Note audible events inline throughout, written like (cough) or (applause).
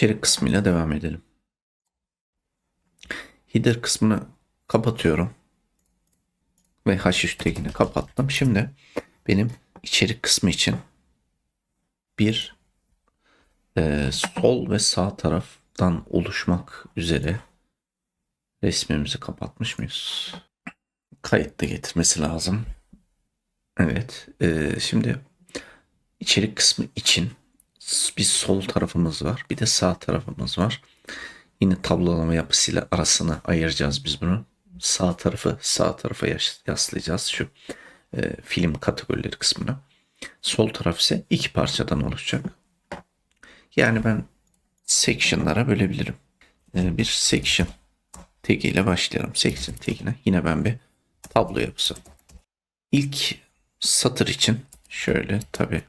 içerik kısmıyla devam edelim. Header kısmını kapatıyorum. Ve haş üsttekini kapattım. Şimdi benim içerik kısmı için bir e, sol ve sağ taraftan oluşmak üzere resmimizi kapatmış mıyız? Kayıtta getirmesi lazım. Evet. e, şimdi içerik kısmı için bir sol tarafımız var. Bir de sağ tarafımız var. Yine tablolama yapısıyla arasını ayıracağız biz bunu. Sağ tarafı sağ tarafa yas- yaslayacağız şu e, film kategorileri kısmına. Sol taraf ise iki parçadan oluşacak. Yani ben section'lara bölebilirim. E, bir section tag ile başlayalım. Section tagine yine ben bir tablo yapısı. İlk satır için şöyle tabi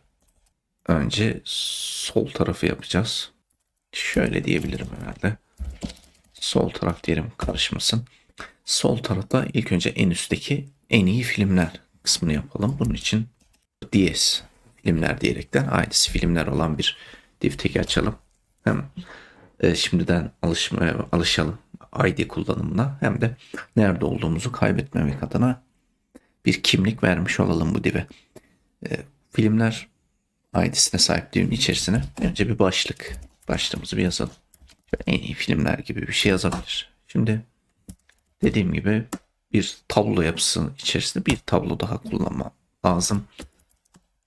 önce sol tarafı yapacağız. Şöyle diyebilirim herhalde. Sol taraf diyelim karışmasın. Sol tarafta ilk önce en üstteki en iyi filmler kısmını yapalım. Bunun için DS filmler diyerekten ailesi filmler olan bir div tagi açalım. Hem e, şimdiden alışmaya alışalım ID kullanımına hem de nerede olduğumuzu kaybetmemek adına bir kimlik vermiş olalım bu dive. E, filmler ID'sine sahip divin içerisine önce bir başlık başlığımızı bir yazalım. Şöyle en iyi filmler gibi bir şey yazabilir. Şimdi dediğim gibi bir tablo yapısının içerisinde bir tablo daha kullanmam lazım.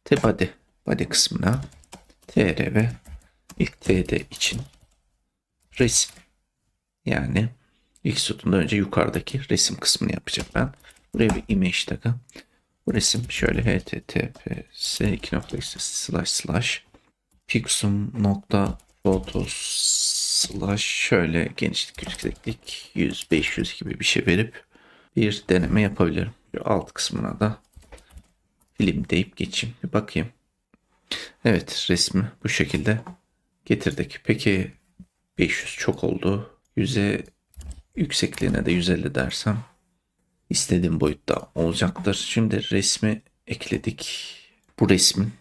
T body, body kısmına TR ve ilk TD için resim. Yani ilk sütunda önce yukarıdaki resim kısmını yapacağım ben. Buraya bir image tagı. Bu resim şöyle https 2 slash slash pixum nokta photos slash şöyle genişlik yükseklik 100 500 gibi bir şey verip bir deneme yapabilirim. Şu alt kısmına da film deyip geçeyim. Bir bakayım. Evet resmi bu şekilde getirdik. Peki 500 çok oldu. 100'e yüksekliğine de 150 dersem istediğim boyutta olacaktır. Şimdi resmi ekledik. Bu resmin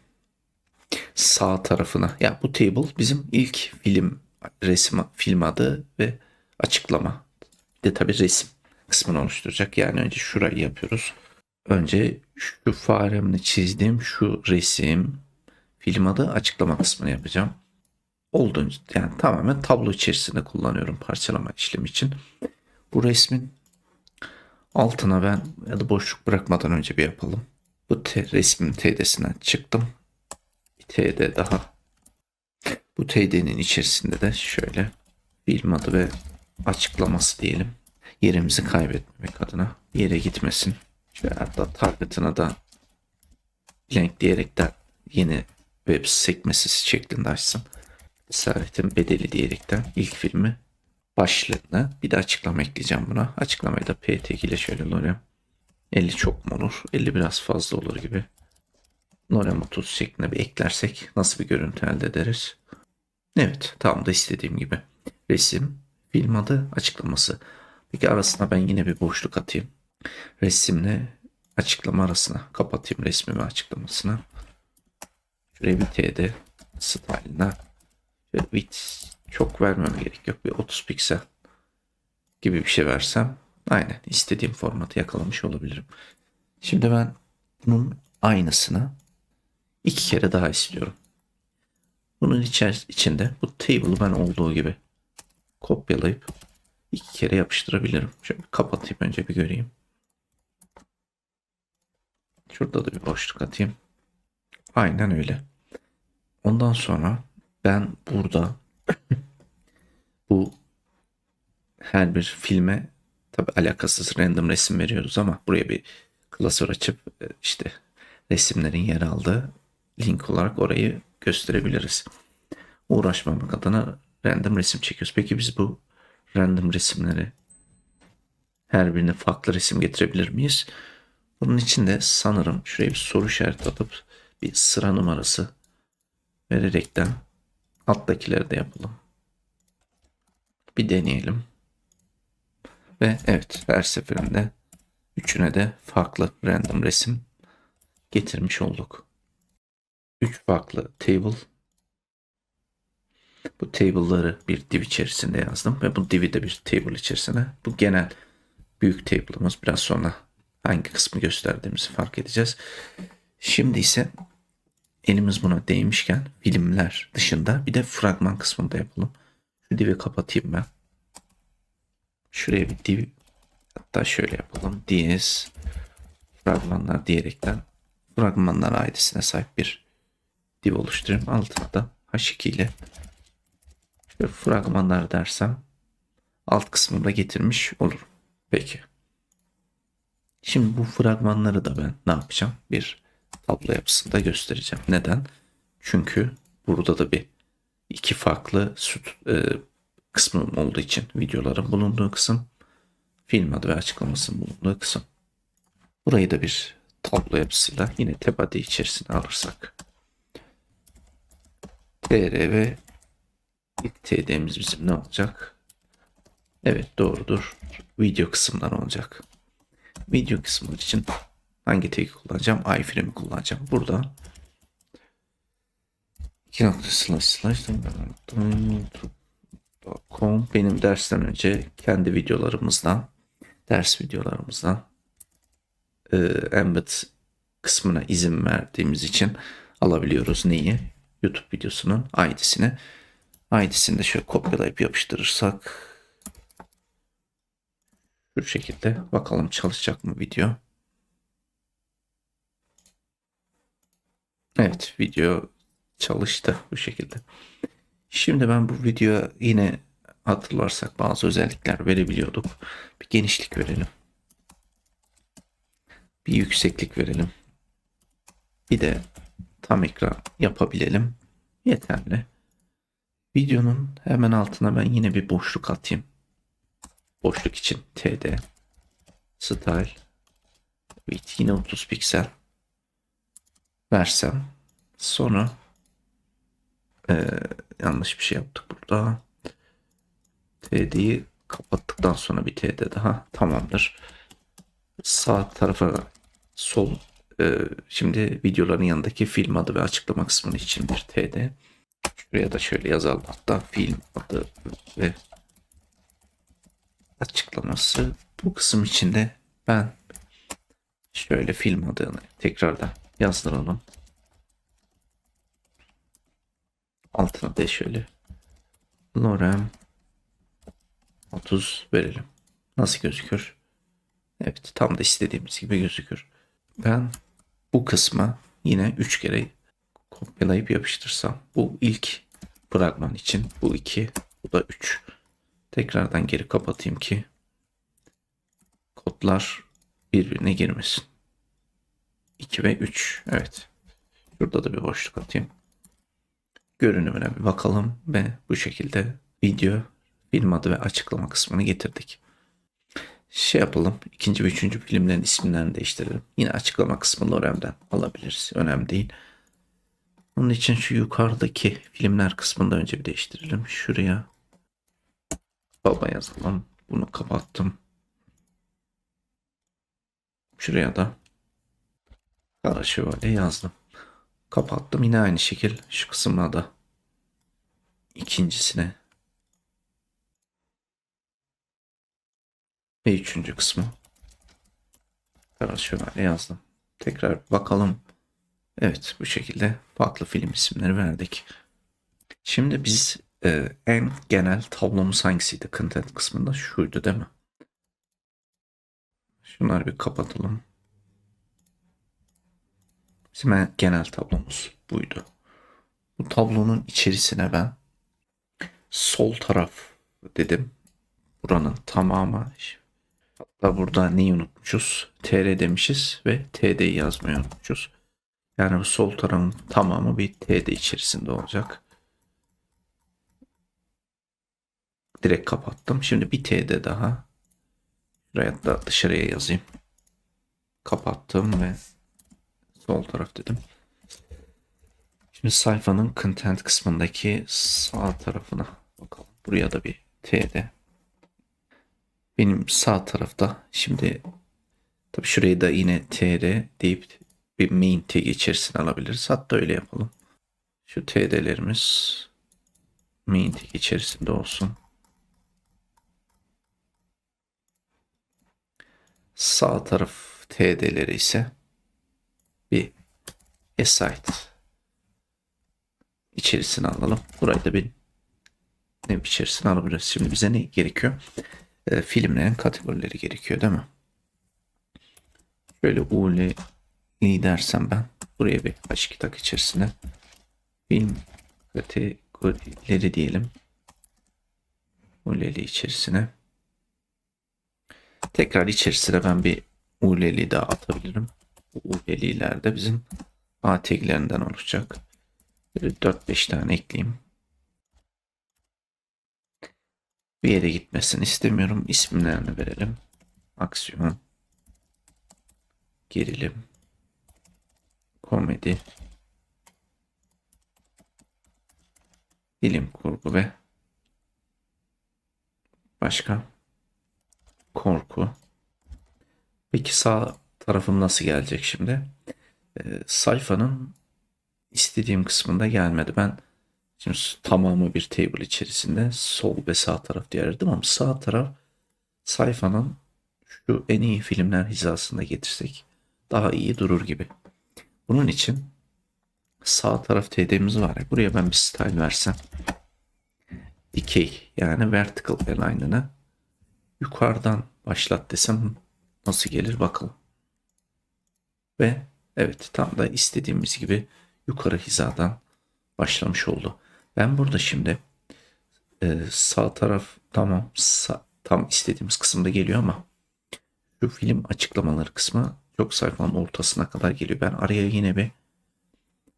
sağ tarafına ya bu table bizim ilk film resim film adı ve açıklama. Bir de tabii resim kısmını oluşturacak. Yani önce şurayı yapıyoruz. Önce şu faremle çizdiğim şu resim film adı açıklama kısmını yapacağım. Olduğunca yani tamamen tablo içerisinde kullanıyorum parçalama işlemi için. Bu resmin altına ben ya da boşluk bırakmadan önce bir yapalım. Bu te, resmin TD'sinden çıktım. Bir TD daha. Bu TD'nin içerisinde de şöyle film adı ve açıklaması diyelim. Yerimizi kaybetmemek adına yere gitmesin. Şöyle hatta target'ına da blank diyerek de yeni web sekmesi şeklinde açsın. Esaretin bedeli diyerekten ilk filmi başlığına bir de açıklama ekleyeceğim buna. Açıklamayı da pt ile şöyle Lorem. 50 çok mu olur? 50 biraz fazla olur gibi. Lorem 30 şeklinde bir eklersek nasıl bir görüntü elde ederiz? Evet tam da istediğim gibi. Resim, film adı, açıklaması. Peki arasına ben yine bir boşluk atayım. Resimle açıklama arasına kapatayım resmi ve açıklamasını. Şuraya bir td style'ına width çok vermem gerek yok. Bir 30 piksel gibi bir şey versem aynen istediğim formatı yakalamış olabilirim. Şimdi ben bunun aynısını iki kere daha istiyorum. Bunun içer içinde bu table'ı ben olduğu gibi kopyalayıp iki kere yapıştırabilirim. Şöyle kapatayım önce bir göreyim. Şurada da bir boşluk atayım. Aynen öyle. Ondan sonra ben burada (laughs) bu her bir filme tabi alakasız random resim veriyoruz ama buraya bir klasör açıp e, işte resimlerin yer aldığı link olarak orayı gösterebiliriz. Uğraşmamak adına random resim çekiyoruz. Peki biz bu random resimleri her birine farklı resim getirebilir miyiz? Bunun için de sanırım şuraya bir soru işareti atıp bir sıra numarası vererekten alttakileri de yapalım. Bir deneyelim. Ve evet her seferinde üçüne de farklı random resim getirmiş olduk. Üç farklı table Bu table'ları bir div içerisinde yazdım ve bu div'i de bir table içerisine. Bu genel büyük table'ımız. Biraz sonra hangi kısmı gösterdiğimizi fark edeceğiz. Şimdi ise elimiz buna değmişken filmler dışında bir de fragman kısmında yapalım. Şu div'i kapatayım ben. Şuraya bir div hatta şöyle yapalım. DS fragmanlar diyerekten fragmanlar aidesine sahip bir div oluşturayım. Altına da H2 ile şöyle fragmanlar dersem alt kısmında getirmiş olurum. Peki. Şimdi bu fragmanları da ben ne yapacağım? Bir tablo yapısında göstereceğim. Neden? Çünkü burada da bir iki farklı süt, e, kısmım olduğu için videoların bulunduğu kısım film adı ve açıklamasının bulunduğu kısım. Burayı da bir tablo yapısıyla yine tebade içerisine alırsak TR ve ilk TD'miz bizim ne olacak? Evet doğrudur. Video kısımlar olacak. Video kısımlar için hangi tagi kullanacağım? iframe'i kullanacağım. Burada iki nokta slash slash com benim dersten önce kendi videolarımızdan ders videolarımızdan e, embed kısmına izin verdiğimiz için alabiliyoruz neyi? YouTube videosunun ID'sini. ID'sini de şöyle kopyalayıp yapıştırırsak şu şekilde bakalım çalışacak mı video. Evet video çalıştı bu şekilde. Şimdi ben bu videoya yine hatırlarsak bazı özellikler verebiliyorduk. Bir genişlik verelim. Bir yükseklik verelim. Bir de tam ekran yapabilelim. Yeterli. Videonun hemen altına ben yine bir boşluk atayım. Boşluk için TD Style Width yine 30 piksel versem sonra ee, yanlış bir şey yaptık burada. TD'yi kapattıktan sonra bir TD daha tamamdır. Sağ tarafa sol e, şimdi videoların yanındaki film adı ve açıklama kısmı için bir TD. Şuraya da şöyle yazalım hatta film adı ve açıklaması. Bu kısım içinde ben şöyle film adını tekrardan yazdıralım. Altına da şöyle Lorem 30 verelim. Nasıl gözükür? Evet tam da istediğimiz gibi gözükür. Ben bu kısma yine 3 kere kopyalayıp yapıştırsam. Bu ilk fragman için. Bu 2. Bu da 3. Tekrardan geri kapatayım ki kodlar birbirine girmesin. 2 ve 3. Evet. Şurada da bir boşluk atayım. Görünümüne bir bakalım ve bu şekilde video, film adı ve açıklama kısmını getirdik. Şey yapalım. ikinci ve üçüncü filmlerin isimlerini değiştirelim. Yine açıklama kısmını Lorem'den alabiliriz. Önemli değil. Onun için şu yukarıdaki filmler kısmını da önce bir değiştirelim. Şuraya baba yazalım. Bunu kapattım. Şuraya da Kara Şövalye yazdım. Kapattım. Yine aynı şekil şu kısımda da ikincisine ve üçüncü kısmı Kara Şövalye yazdım. Tekrar bakalım. Evet bu şekilde farklı film isimleri verdik. Şimdi biz e, en genel tablomuz hangisiydi content kısmında? Şuydu değil mi? Şunları bir kapatalım. En genel tablomuz buydu. Bu tablonun içerisine ben sol taraf dedim. Buranın tamamı. Hatta burada neyi unutmuşuz? TR demişiz ve TD yazmayı unutmuşuz. Yani bu sol tarafın tamamı bir TD içerisinde olacak. Direkt kapattım. Şimdi bir TD daha. Şuraya da dışarıya yazayım. Kapattım ve sol taraf dedim. Şimdi sayfanın content kısmındaki sağ tarafına bakalım. Buraya da bir TD. Benim sağ tarafta şimdi tabi şurayı da yine TR deyip bir main tag içerisine alabiliriz. Hatta öyle yapalım. Şu TD'lerimiz main tag içerisinde olsun. Sağ taraf TD'leri ise bir aside içerisine alalım. Burayı da bir ne içerisine alabiliriz. Şimdi bize ne gerekiyor? E, filmlerin kategorileri gerekiyor değil mi? Şöyle UL dersem ben buraya bir H2 tak içerisine film kategorileri diyelim. UL'li içerisine. Tekrar içerisine ben bir UL'li daha atabilirim. Bu UL'liler de bizim A taglerinden oluşacak. Böyle 4-5 tane ekleyeyim. Bir yere gitmesini istemiyorum. İsimlerini verelim. Aksiyon. Gerilim. Komedi. Bilim kurgu ve başka korku. Peki sağ tarafım nasıl gelecek şimdi? Ee, sayfanın istediğim kısmında gelmedi. Ben şimdi tamamı bir table içerisinde sol ve sağ taraf diye aradım ama sağ taraf sayfanın şu en iyi filmler hizasında getirsek daha iyi durur gibi. Bunun için sağ taraf TD'miz var ya buraya ben bir style versem dikey yani vertical align'ını yukarıdan başlat desem nasıl gelir bakalım. Ve evet tam da istediğimiz gibi yukarı hizadan başlamış oldu. Ben burada şimdi e, sağ taraf tamam sağ, tam istediğimiz kısımda geliyor ama şu film açıklamaları kısmı çok sayfanın ortasına kadar geliyor. Ben araya yine bir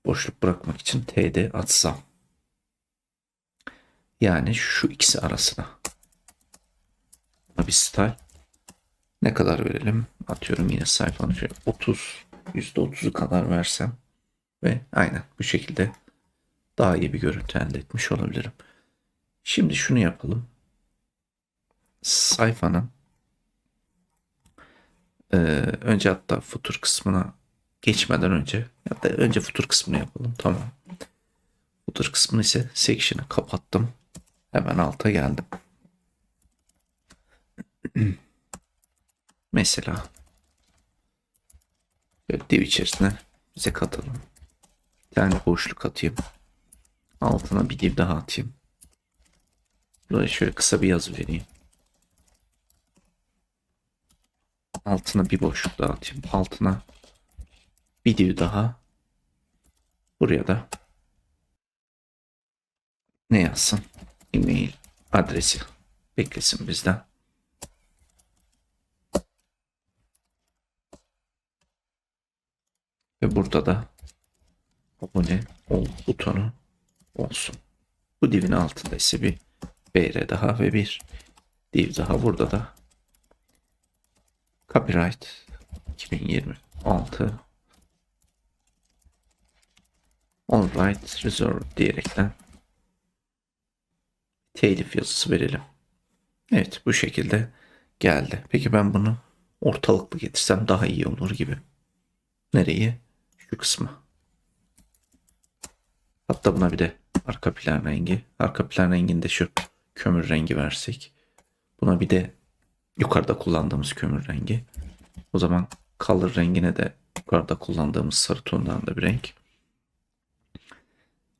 boşluk bırakmak için TD atsam. Yani şu ikisi arasına. Bir style. Ne kadar verelim? Atıyorum yine sayfanın şöyle 30 %30'u kadar versem ve aynen bu şekilde daha iyi bir görüntü elde etmiş olabilirim. Şimdi şunu yapalım. Sayfanın e, önce hatta footer kısmına geçmeden önce hatta önce footer kısmını yapalım. Tamam. Footer kısmını ise section'ı kapattım. Hemen alta geldim. (clears throat) Mesela böyle div içerisine bize katalım. Bir tane boşluk atayım. Altına bir div daha atayım. Buraya şöyle kısa bir yazı vereyim. Altına bir boşluk daha atayım. Altına bir div daha. Buraya da ne yazsın? E-mail adresi beklesin bizden. Ve burada da abone ol butonu olsun. Bu divin altında ise bir BR daha ve bir div daha. Burada da copyright 2026 all right reserved diyerekten telif yazısı verelim. Evet bu şekilde geldi. Peki ben bunu ortalıklı getirsem daha iyi olur gibi. Nereyi? Şu kısmı. Hatta buna bir de arka plan rengi. Arka plan renginde şu kömür rengi versek. Buna bir de yukarıda kullandığımız kömür rengi. O zaman color rengine de yukarıda kullandığımız sarı tondan da bir renk.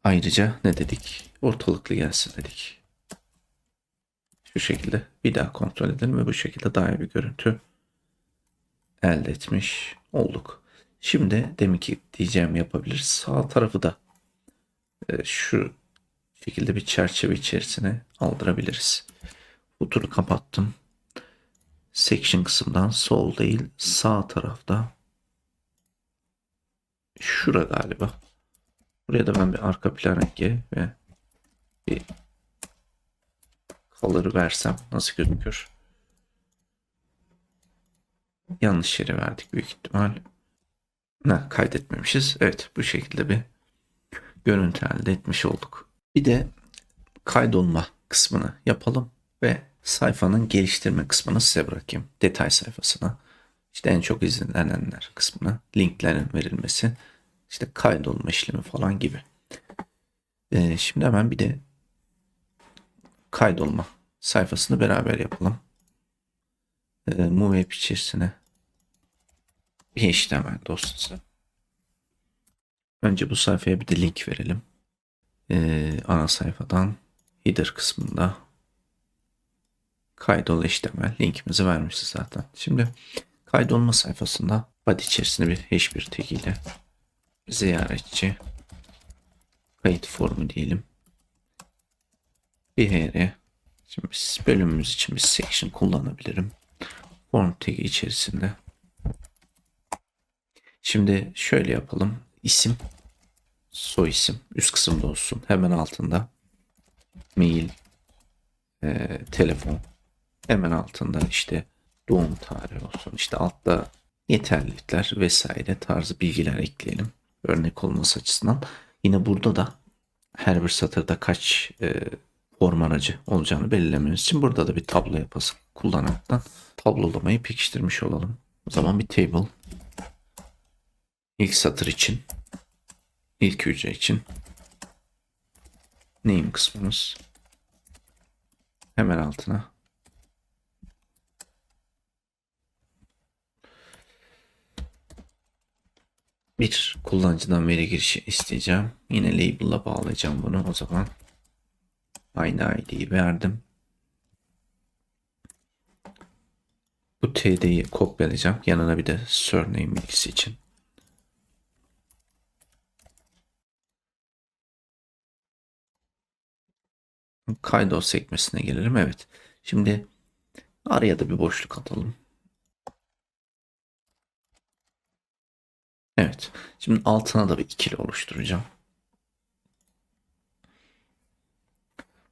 Ayrıca ne dedik? Ortalıklı gelsin dedik. Şu şekilde bir daha kontrol edelim ve bu şekilde daha iyi bir görüntü elde etmiş olduk. Şimdi demek ki diyeceğim yapabiliriz. Sağ tarafı da e, şu şekilde bir çerçeve içerisine aldırabiliriz. Butonu kapattım. Section kısımdan sol değil sağ tarafta şura galiba. Buraya da ben bir arka plan rengi ve bir color'ı versem nasıl gözükür? Yanlış yere verdik büyük ihtimal. Ne kaydetmemişiz. Evet bu şekilde bir görüntü elde etmiş olduk. Bir de kaydolma kısmını yapalım ve sayfanın geliştirme kısmını size bırakayım. Detay sayfasına. İşte en çok izlenenler kısmına linklerin verilmesi, işte kaydolma işlemi falan gibi. Ee, şimdi hemen bir de kaydolma sayfasını beraber yapalım. Ee, Move App içerisine bir dosyası. Önce bu sayfaya bir de link verelim. Ee, ana sayfadan header kısmında kaydol HTML linkimizi vermişiz zaten. Şimdi kaydolma sayfasında body içerisinde bir H1 tag ile ziyaretçi kayıt formu diyelim. Bir HR. Şimdi bölümümüz için bir section kullanabilirim. Form tagi içerisinde. Şimdi şöyle yapalım. İsim, soy isim üst kısımda olsun. Hemen altında mail, e, telefon. Hemen altında işte doğum tarihi olsun. İşte altta yeterlilikler vesaire tarzı bilgiler ekleyelim. Örnek olması açısından. Yine burada da her bir satırda kaç e, form aracı olacağını belirlememiz için burada da bir tablo yapası kullanaraktan tablolamayı pekiştirmiş olalım. O zaman bir table ilk satır için ilk hücre için name kısmımız hemen altına bir kullanıcıdan veri girişi isteyeceğim. Yine label'la bağlayacağım bunu. O zaman aynı ID'yi verdim. Bu TD'yi kopyalayacağım. Yanına bir de surname bilgisi için. Kaydo sekmesine gelelim. Evet. Şimdi araya da bir boşluk atalım. Evet. Şimdi altına da bir ikili oluşturacağım.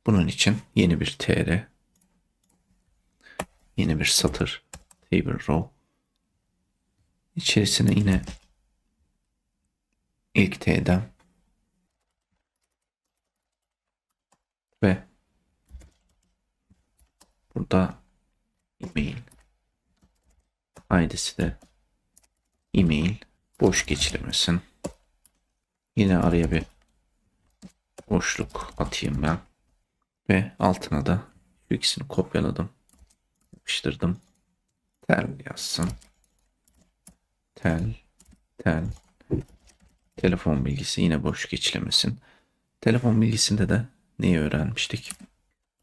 Bunun için yeni bir tr yeni bir satır table row içerisine yine ilk t'den ve burada email id'si de email boş geçilemesin. Yine araya bir boşluk atayım ben. Ve altına da şu ikisini kopyaladım. Yapıştırdım. Tel yazsın. Tel. Tel. Telefon bilgisi yine boş geçilemesin. Telefon bilgisinde de neyi öğrenmiştik?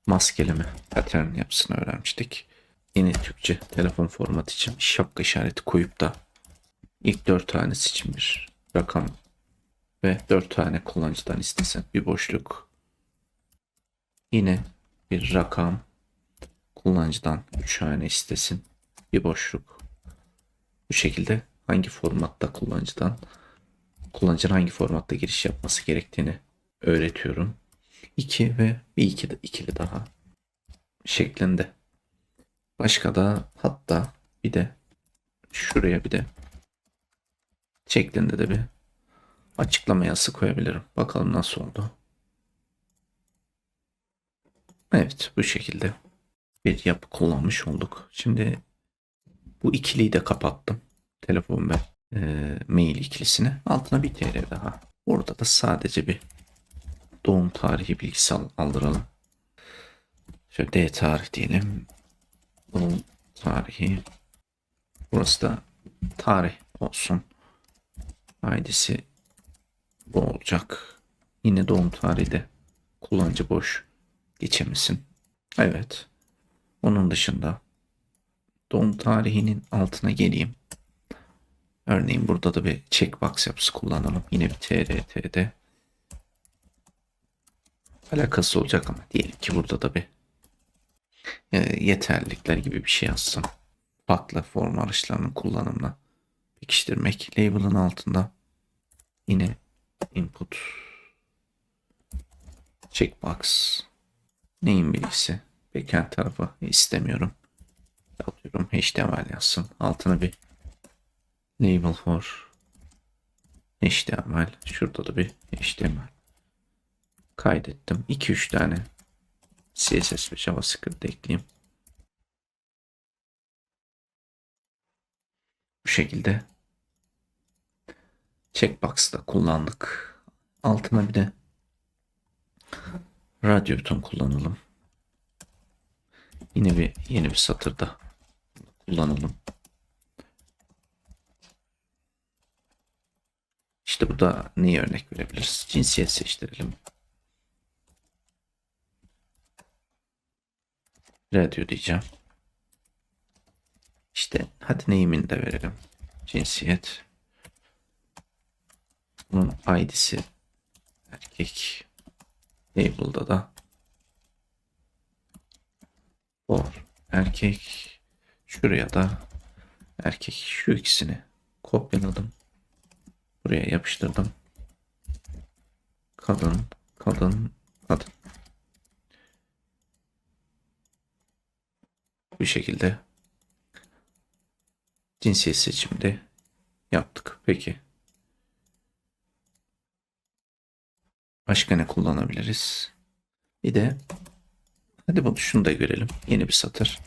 Maskeleme pattern yapısını öğrenmiştik. Yine Türkçe telefon formatı için şapka işareti koyup da ilk dört tanesi için bir rakam ve dört tane kullanıcıdan istesen bir boşluk Yine bir rakam kullanıcıdan 3 tane istesin. Bir boşluk. Bu şekilde hangi formatta kullanıcıdan kullanıcının hangi formatta giriş yapması gerektiğini öğretiyorum. 2 ve bir iki de ikili daha şeklinde. Başka da hatta bir de şuraya bir de şeklinde de bir açıklama yazısı koyabilirim. Bakalım nasıl oldu. Evet bu şekilde bir yapı kullanmış olduk. Şimdi bu ikiliyi de kapattım. Telefon ve e, mail ikilisini. Altına bir tr daha. Burada da sadece bir doğum tarihi bilgisi aldıralım. Şöyle D tarih diyelim. Doğum tarihi. Burası da tarih olsun. ID'si bu olacak. Yine doğum tarihi de kullanıcı boş geçemesin. Evet. Onun dışında doğum tarihinin altına geleyim. Örneğin burada da bir checkbox yapısı kullanalım. Yine bir TRT'de alakası olacak ama diyelim ki burada da bir e, yeterlilikler gibi bir şey yazsın. Farklı form araçlarının kullanımına pekiştirmek. Label'ın altında yine input checkbox Neyin bilgisi? Backend tarafı istemiyorum. Atıyorum HTML yazsın. Altına bir label for HTML. Şurada da bir HTML. Kaydettim. 2-3 tane CSS ve JavaScript ekleyeyim. Bu şekilde checkbox'da kullandık. Altına bir de radyo buton kullanalım. Yine bir yeni bir satırda kullanalım. İşte bu da neyi örnek verebiliriz? Cinsiyet seçtirelim. Radyo diyeceğim. İşte hadi neyimini de verelim. Cinsiyet. Bunun ID'si erkek. Label'da da for erkek. Şuraya da erkek. Şu ikisini kopyaladım. Buraya yapıştırdım. Kadın, kadın, kadın. Bu şekilde cinsiyet seçiminde yaptık. Peki. Başka ne kullanabiliriz? Bir de hadi bunu şunu da görelim. Yeni bir satır.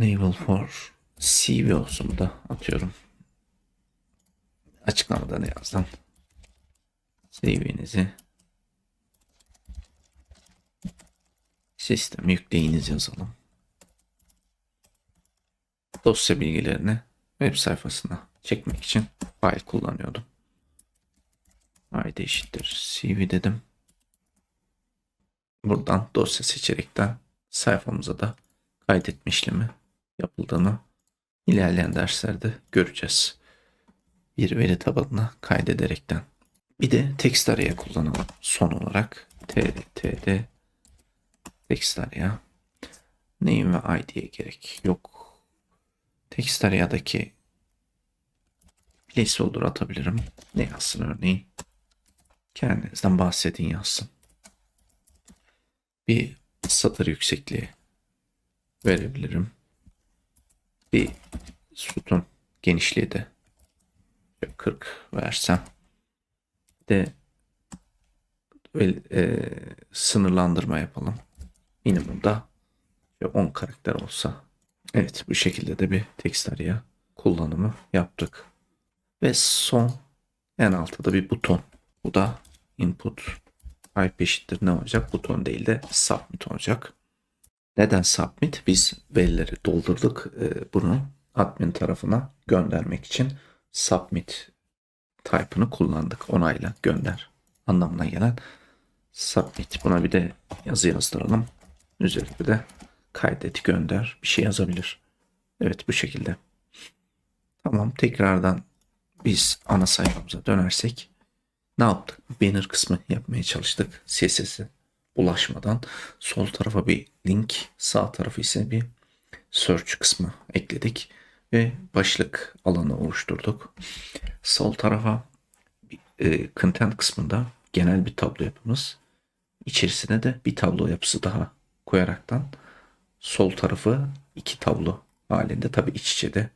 Label for CV olsun bu da atıyorum. Açıklamada ne yazdım? CV'nizi sistem yükleyiniz yazalım. Dosya bilgilerini web sayfasına çekmek için file kullanıyordum. ID eşittir CV dedim. Buradan dosya seçerekten sayfamıza da kaydetme işlemi yapıldığını ilerleyen derslerde göreceğiz. Bir veri tabanına kaydederekten. Bir de text araya kullanalım. Son olarak td text araya name ve id'ye gerek yok. Text arayadaki placeholder atabilirim. Ne yazsın örneğin? Kendinizden bahsedin yazsın. Bir satır yüksekliği verebilirim. Bir sütun genişliği de 40 versem de e, sınırlandırma yapalım. Minimumda 10 karakter olsa. Evet bu şekilde de bir text araya kullanımı yaptık. Ve son en altta da bir buton. Bu da input type eşittir ne olacak? Buton değil de submit olacak. Neden submit? Biz verileri doldurduk. Ee, bunu admin tarafına göndermek için submit type'ını kullandık. Onayla gönder anlamına gelen submit. Buna bir de yazı yazdıralım. Üzerinde de kaydet gönder bir şey yazabilir. Evet bu şekilde. Tamam tekrardan biz ana sayfamıza dönersek ne yaptık? Banner kısmı yapmaya çalıştık. CSS'e ulaşmadan. Sol tarafa bir link, sağ tarafı ise bir search kısmı ekledik ve başlık alanı oluşturduk. Sol tarafa e, content kısmında genel bir tablo yapımız. İçerisine de bir tablo yapısı daha koyaraktan sol tarafı iki tablo halinde tabi iç içe de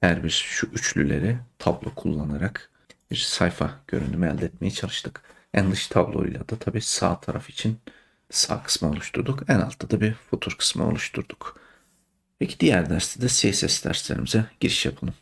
her bir şu üçlüleri tablo kullanarak bir sayfa görünümü elde etmeye çalıştık. En dış tabloyla da tabi sağ taraf için sağ kısmı oluşturduk. En altta da bir footer kısmı oluşturduk. Peki diğer derste de CSS derslerimize giriş yapalım.